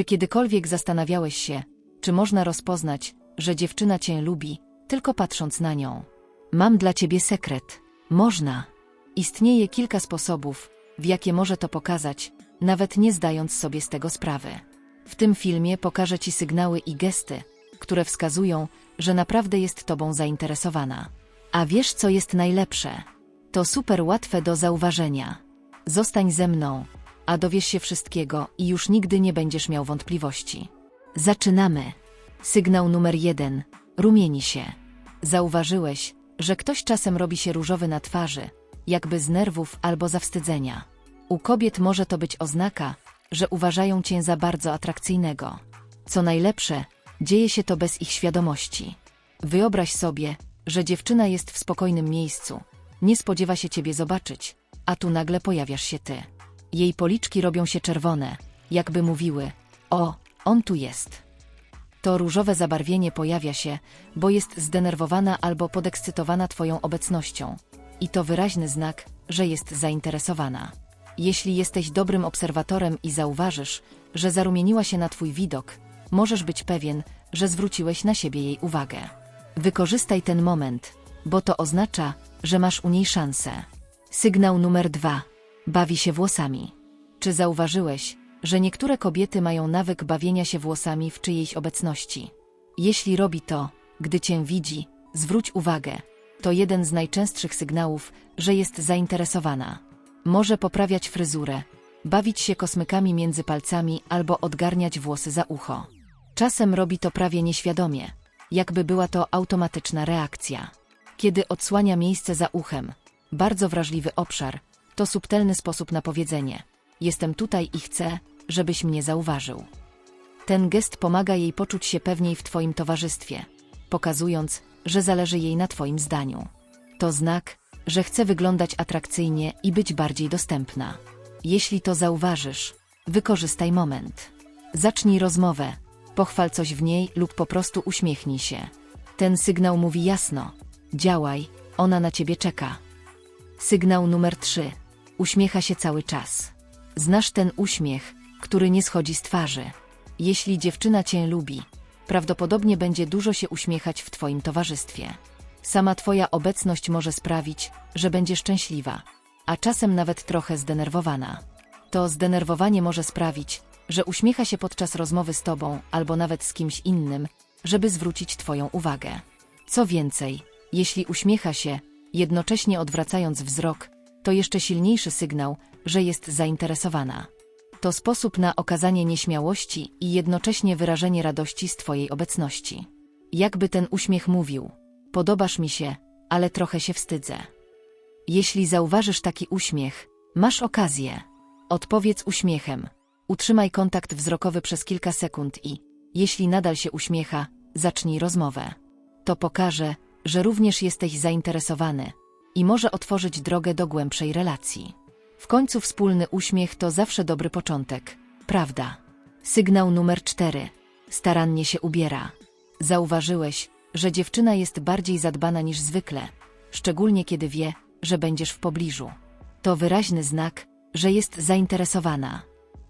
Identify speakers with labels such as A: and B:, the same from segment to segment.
A: Czy kiedykolwiek zastanawiałeś się, czy można rozpoznać, że dziewczyna cię lubi, tylko patrząc na nią? Mam dla ciebie sekret. Można. Istnieje kilka sposobów, w jakie może to pokazać, nawet nie zdając sobie z tego sprawy. W tym filmie pokażę ci sygnały i gesty, które wskazują, że naprawdę jest tobą zainteresowana. A wiesz, co jest najlepsze? To super łatwe do zauważenia. Zostań ze mną, a dowiesz się wszystkiego i już nigdy nie będziesz miał wątpliwości. Zaczynamy. Sygnał numer jeden. Rumieni się. Zauważyłeś, że ktoś czasem robi się różowy na twarzy, jakby z nerwów albo zawstydzenia. U kobiet może to być oznaka, że uważają cię za bardzo atrakcyjnego. Co najlepsze, dzieje się to bez ich świadomości. Wyobraź sobie, że dziewczyna jest w spokojnym miejscu, nie spodziewa się ciebie zobaczyć, a tu nagle pojawiasz się ty. Jej policzki robią się czerwone, jakby mówiły: O, on tu jest. To różowe zabarwienie pojawia się, bo jest zdenerwowana albo podekscytowana Twoją obecnością. I to wyraźny znak, że jest zainteresowana. Jeśli jesteś dobrym obserwatorem i zauważysz, że zarumieniła się na Twój widok, możesz być pewien, że zwróciłeś na siebie jej uwagę. Wykorzystaj ten moment, bo to oznacza, że masz u niej szansę. Sygnał numer dwa. Bawi się włosami. Czy zauważyłeś, że niektóre kobiety mają nawyk bawienia się włosami w czyjejś obecności? Jeśli robi to, gdy cię widzi, zwróć uwagę. To jeden z najczęstszych sygnałów, że jest zainteresowana. Może poprawiać fryzurę, bawić się kosmykami między palcami albo odgarniać włosy za ucho. Czasem robi to prawie nieświadomie, jakby była to automatyczna reakcja. Kiedy odsłania miejsce za uchem, bardzo wrażliwy obszar, to subtelny sposób na powiedzenie: Jestem tutaj i chcę, żebyś mnie zauważył. Ten gest pomaga jej poczuć się pewniej w Twoim towarzystwie, pokazując, że zależy jej na Twoim zdaniu. To znak, że chce wyglądać atrakcyjnie i być bardziej dostępna. Jeśli to zauważysz, wykorzystaj moment. Zacznij rozmowę, pochwal coś w niej lub po prostu uśmiechnij się. Ten sygnał mówi jasno: działaj, ona na ciebie czeka. Sygnał numer 3. Uśmiecha się cały czas. Znasz ten uśmiech, który nie schodzi z twarzy. Jeśli dziewczyna cię lubi, prawdopodobnie będzie dużo się uśmiechać w twoim towarzystwie. Sama twoja obecność może sprawić, że będzie szczęśliwa, a czasem nawet trochę zdenerwowana. To zdenerwowanie może sprawić, że uśmiecha się podczas rozmowy z tobą albo nawet z kimś innym, żeby zwrócić twoją uwagę. Co więcej, jeśli uśmiecha się, jednocześnie odwracając wzrok, to jeszcze silniejszy sygnał, że jest zainteresowana. To sposób na okazanie nieśmiałości i jednocześnie wyrażenie radości z Twojej obecności. Jakby ten uśmiech mówił: Podobasz mi się, ale trochę się wstydzę. Jeśli zauważysz taki uśmiech, masz okazję. Odpowiedz uśmiechem. Utrzymaj kontakt wzrokowy przez kilka sekund i, jeśli nadal się uśmiecha, zacznij rozmowę. To pokaże, że również jesteś zainteresowany i może otworzyć drogę do głębszej relacji. W końcu wspólny uśmiech to zawsze dobry początek, prawda? Sygnał numer cztery. Starannie się ubiera. Zauważyłeś, że dziewczyna jest bardziej zadbana niż zwykle, szczególnie kiedy wie, że będziesz w pobliżu. To wyraźny znak, że jest zainteresowana.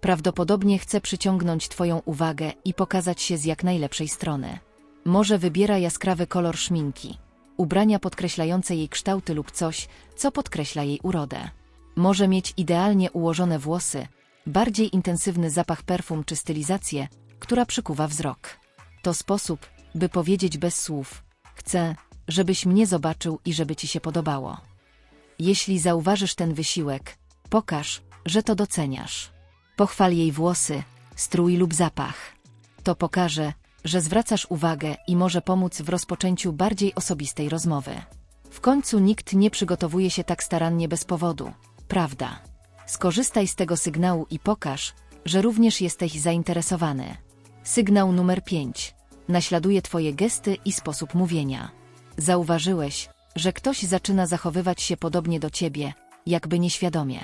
A: Prawdopodobnie chce przyciągnąć Twoją uwagę i pokazać się z jak najlepszej strony. Może wybiera jaskrawy kolor szminki, ubrania podkreślające jej kształty lub coś, co podkreśla jej urodę. Może mieć idealnie ułożone włosy, bardziej intensywny zapach perfum czy stylizację, która przykuwa wzrok. To sposób, by powiedzieć bez słów: Chcę, żebyś mnie zobaczył i żeby ci się podobało. Jeśli zauważysz ten wysiłek, pokaż, że to doceniasz. Pochwal jej włosy, strój lub zapach. To pokaże, że zwracasz uwagę i może pomóc w rozpoczęciu bardziej osobistej rozmowy. W końcu nikt nie przygotowuje się tak starannie bez powodu, prawda? Skorzystaj z tego sygnału i pokaż, że również jesteś zainteresowany. Sygnał numer 5. Naśladuje Twoje gesty i sposób mówienia. Zauważyłeś, że ktoś zaczyna zachowywać się podobnie do Ciebie, jakby nieświadomie.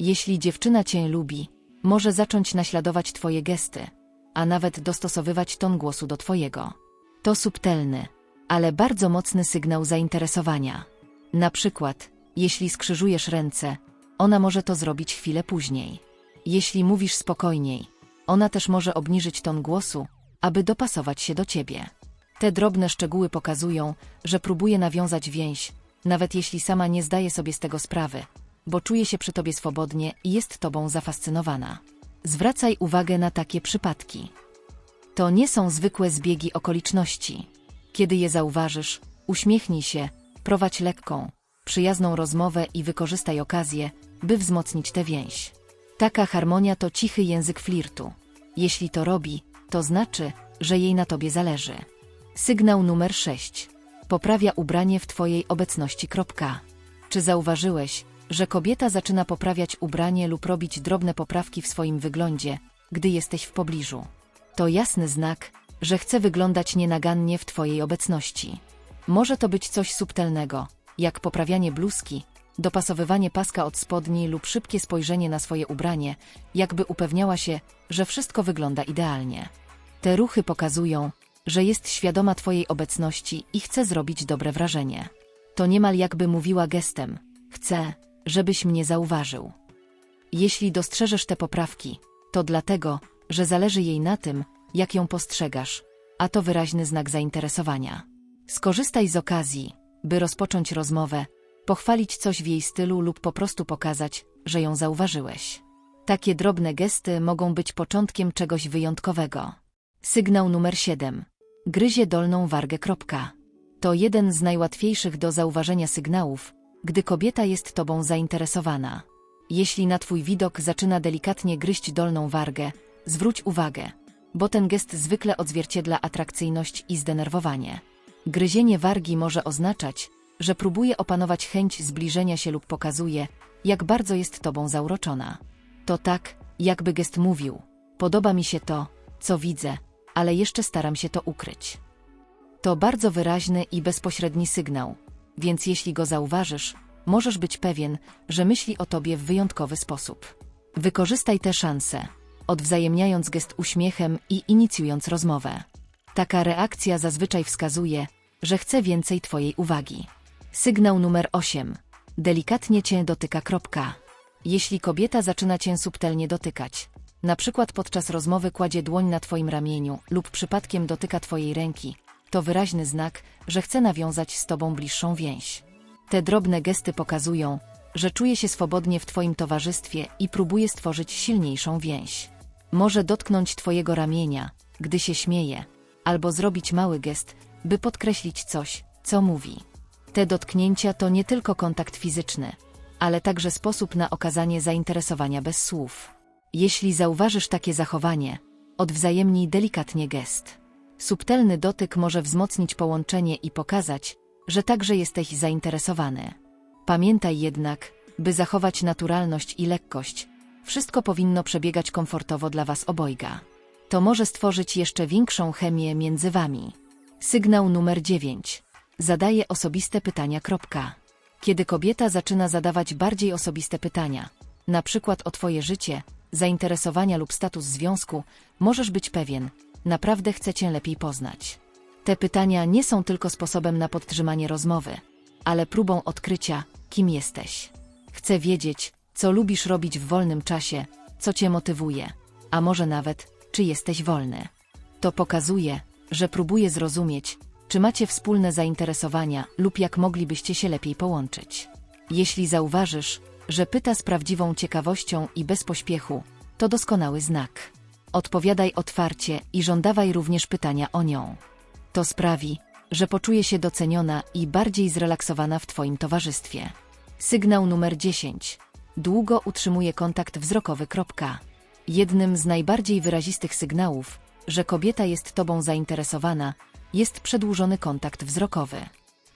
A: Jeśli dziewczyna Cię lubi, może zacząć naśladować Twoje gesty, a nawet dostosowywać ton głosu do Twojego. To subtelny, ale bardzo mocny sygnał zainteresowania. Na przykład, jeśli skrzyżujesz ręce, ona może to zrobić chwilę później. Jeśli mówisz spokojniej, Ona też może obniżyć ton głosu, aby dopasować się do ciebie. Te drobne szczegóły pokazują, że próbuje nawiązać więź, nawet jeśli sama nie zdaje sobie z tego sprawy, bo czuje się przy tobie swobodnie i jest tobą zafascynowana. Zwracaj uwagę na takie przypadki. To nie są zwykłe zbiegi okoliczności. Kiedy je zauważysz, uśmiechnij się, prowadź lekką, przyjazną rozmowę i wykorzystaj okazję, by wzmocnić tę więź. Taka harmonia to cichy język flirtu. Jeśli to robi, to znaczy, że jej na tobie zależy. Sygnał numer 6. Poprawia ubranie w twojej obecności. Kropka. Czy zauważyłeś, że kobieta zaczyna poprawiać ubranie lub robić drobne poprawki w swoim wyglądzie, gdy jesteś w pobliżu? To jasny znak, że chce wyglądać nienagannie w twojej obecności. Może to być coś subtelnego, jak poprawianie bluzki, dopasowywanie paska od spodni lub szybkie spojrzenie na swoje ubranie, jakby upewniała się, że wszystko wygląda idealnie. Te ruchy pokazują, że jest świadoma Twojej obecności i chce zrobić dobre wrażenie. To niemal jakby mówiła gestem: Chcę, żebyś mnie zauważył. Jeśli dostrzeżesz te poprawki, to dlatego, że zależy jej na tym, jak ją postrzegasz, a to wyraźny znak zainteresowania. Skorzystaj z okazji, by rozpocząć rozmowę, pochwalić coś w jej stylu lub po prostu pokazać, że ją zauważyłeś. Takie drobne gesty mogą być początkiem czegoś wyjątkowego. Sygnał numer 7. Gryzie dolną wargę. Kropka. To jeden z najłatwiejszych do zauważenia sygnałów, gdy kobieta jest tobą zainteresowana. Jeśli na twój widok zaczyna delikatnie gryźć dolną wargę, zwróć uwagę, bo ten gest zwykle odzwierciedla atrakcyjność i zdenerwowanie. Gryzienie wargi może oznaczać, że próbuje opanować chęć zbliżenia się lub pokazuje, jak bardzo jest tobą zauroczona. To tak, jakby gest mówił: Podoba mi się to, co widzę, ale jeszcze staram się to ukryć. To bardzo wyraźny i bezpośredni sygnał, więc jeśli go zauważysz, możesz być pewien, że myśli o tobie w wyjątkowy sposób. Wykorzystaj tę szansę, odwzajemniając gest uśmiechem i inicjując rozmowę. Taka reakcja zazwyczaj wskazuje, że chce więcej twojej uwagi. Sygnał numer 8. Delikatnie cię dotyka. Kropka. Jeśli kobieta zaczyna cię subtelnie dotykać, na przykład podczas rozmowy kładzie dłoń na twoim ramieniu lub przypadkiem dotyka twojej ręki, to wyraźny znak, że chce nawiązać z tobą bliższą więź. Te drobne gesty pokazują, że czuje się swobodnie w twoim towarzystwie i próbuje stworzyć silniejszą więź. Może dotknąć twojego ramienia, gdy się śmieje, albo zrobić mały gest, by podkreślić coś, co mówi. Te dotknięcia to nie tylko kontakt fizyczny, ale także sposób na okazanie zainteresowania bez słów. Jeśli zauważysz takie zachowanie, odwzajemnij delikatnie gest. Subtelny dotyk może wzmocnić połączenie i pokazać, że także jesteś zainteresowany. Pamiętaj jednak, by zachować naturalność i lekkość, wszystko powinno przebiegać komfortowo dla Was obojga. To może stworzyć jeszcze większą chemię między Wami. Sygnał numer 9. Zadaje osobiste pytania. Kiedy kobieta zaczyna zadawać bardziej osobiste pytania, na przykład o Twoje życie, zainteresowania lub status związku, możesz być pewien, naprawdę chce Cię lepiej poznać. Te pytania nie są tylko sposobem na podtrzymanie rozmowy, ale próbą odkrycia, kim jesteś. Chcę wiedzieć, co lubisz robić w wolnym czasie, co Cię motywuje, a może nawet, czy jesteś wolny. To pokazuje, że próbuje zrozumieć, czy macie wspólne zainteresowania lub jak moglibyście się lepiej połączyć. Jeśli zauważysz, że pyta z prawdziwą ciekawością i bez pośpiechu, to doskonały znak. Odpowiadaj otwarcie i żądawaj również pytania o nią. To sprawi, że poczuje się doceniona i bardziej zrelaksowana w Twoim towarzystwie. Sygnał numer 10. Długo utrzymuje kontakt wzrokowy. Kropka. Jednym z najbardziej wyrazistych sygnałów, że kobieta jest Tobą zainteresowana, jest przedłużony kontakt wzrokowy.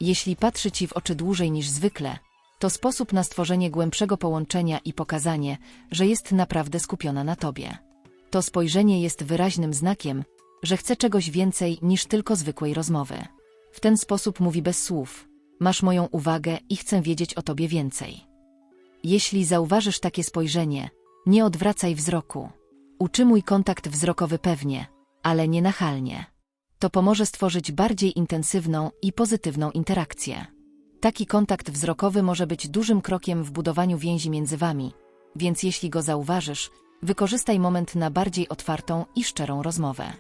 A: Jeśli patrzy Ci w oczy dłużej niż zwykle, to sposób na stworzenie głębszego połączenia i pokazanie, że jest naprawdę skupiona na Tobie. To spojrzenie jest wyraźnym znakiem, że chce czegoś więcej niż tylko zwykłej rozmowy. W ten sposób mówi bez słów: Masz moją uwagę i chcę wiedzieć o Tobie więcej. Jeśli zauważysz takie spojrzenie, nie odwracaj wzroku. Utrzymuj kontakt wzrokowy pewnie, ale nie nachalnie. To pomoże stworzyć bardziej intensywną i pozytywną interakcję. Taki kontakt wzrokowy może być dużym krokiem w budowaniu więzi między wami, więc jeśli go zauważysz, wykorzystaj moment na bardziej otwartą i szczerą rozmowę.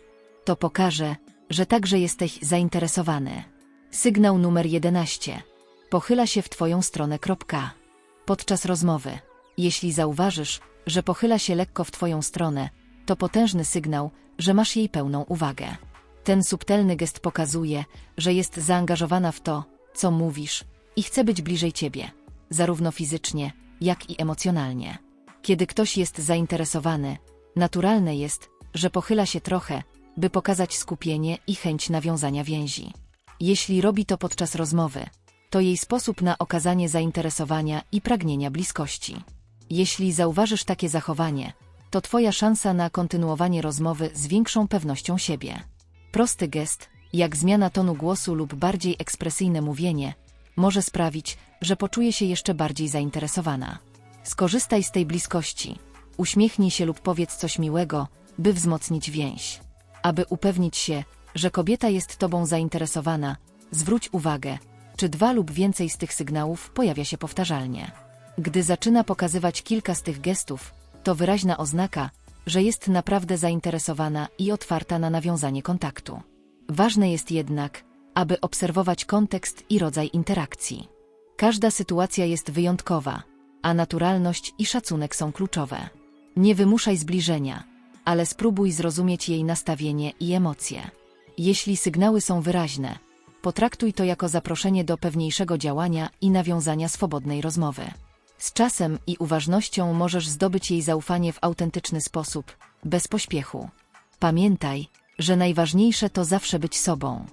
A: To pokaże, że także jesteś zainteresowany. Sygnał numer 11. Pochyla się w Twoją stronę. Kropka. Podczas rozmowy, jeśli zauważysz, że pochyla się lekko w Twoją stronę, to potężny sygnał, że masz jej pełną uwagę. Ten subtelny gest pokazuje, że jest zaangażowana w to, co mówisz i chce być bliżej Ciebie, zarówno fizycznie, jak i emocjonalnie. Kiedy ktoś jest zainteresowany, naturalne jest, że pochyla się trochę, by pokazać skupienie i chęć nawiązania więzi. Jeśli robi to podczas rozmowy, to jej sposób na okazanie zainteresowania i pragnienia bliskości. Jeśli zauważysz takie zachowanie, to Twoja szansa na kontynuowanie rozmowy z większą pewnością siebie. Prosty gest, jak zmiana tonu głosu lub bardziej ekspresyjne mówienie, może sprawić, że poczuje się jeszcze bardziej zainteresowana. Skorzystaj z tej bliskości. Uśmiechnij się lub powiedz coś miłego, by wzmocnić więź. Aby upewnić się, że kobieta jest tobą zainteresowana, zwróć uwagę, czy dwa lub więcej z tych sygnałów pojawia się powtarzalnie. Gdy zaczyna pokazywać kilka z tych gestów, to wyraźna oznaka, że jest naprawdę zainteresowana i otwarta na nawiązanie kontaktu. Ważne jest jednak, aby obserwować kontekst i rodzaj interakcji. Każda sytuacja jest wyjątkowa, a naturalność i szacunek są kluczowe. Nie wymuszaj zbliżenia, ale spróbuj zrozumieć jej nastawienie i emocje. Jeśli sygnały są wyraźne, potraktuj to jako zaproszenie do pewniejszego działania i nawiązania swobodnej rozmowy. Z czasem i uważnością możesz zdobyć jej zaufanie w autentyczny sposób, bez pośpiechu. Pamiętaj, że najważniejsze to zawsze być sobą.